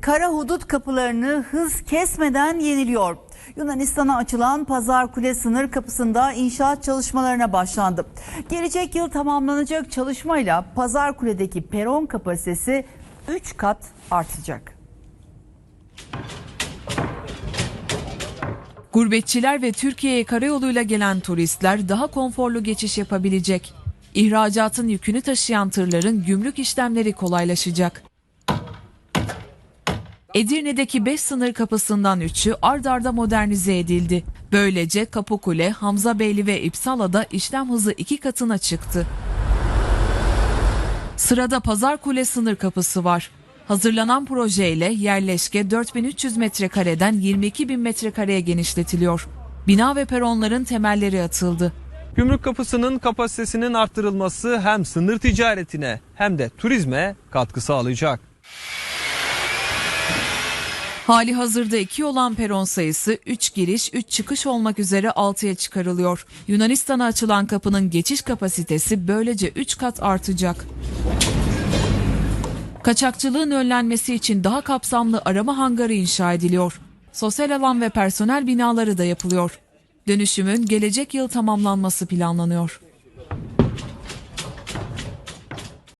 Kara hudut kapılarını hız kesmeden yeniliyor. Yunanistan'a açılan Pazar Kule sınır kapısında inşaat çalışmalarına başlandı. Gelecek yıl tamamlanacak çalışmayla Pazar Kule'deki peron kapasitesi 3 kat artacak. Gurbetçiler ve Türkiye'ye karayoluyla gelen turistler daha konforlu geçiş yapabilecek. İhracatın yükünü taşıyan tırların gümrük işlemleri kolaylaşacak. Edirne'deki 5 sınır kapısından 3'ü ard arda modernize edildi. Böylece Kapıkule, Hamzabeyli ve İpsala'da işlem hızı iki katına çıktı. Sırada Pazarkule sınır kapısı var. Hazırlanan projeyle yerleşke 4300 metrekareden 22 bin metrekareye genişletiliyor. Bina ve peronların temelleri atıldı. Gümrük kapısının kapasitesinin arttırılması hem sınır ticaretine hem de turizme katkı sağlayacak. Hali hazırda 2 olan peron sayısı 3 giriş 3 çıkış olmak üzere 6'ya çıkarılıyor. Yunanistan'a açılan kapının geçiş kapasitesi böylece 3 kat artacak. Kaçakçılığın önlenmesi için daha kapsamlı arama hangarı inşa ediliyor. Sosyal alan ve personel binaları da yapılıyor. Dönüşümün gelecek yıl tamamlanması planlanıyor.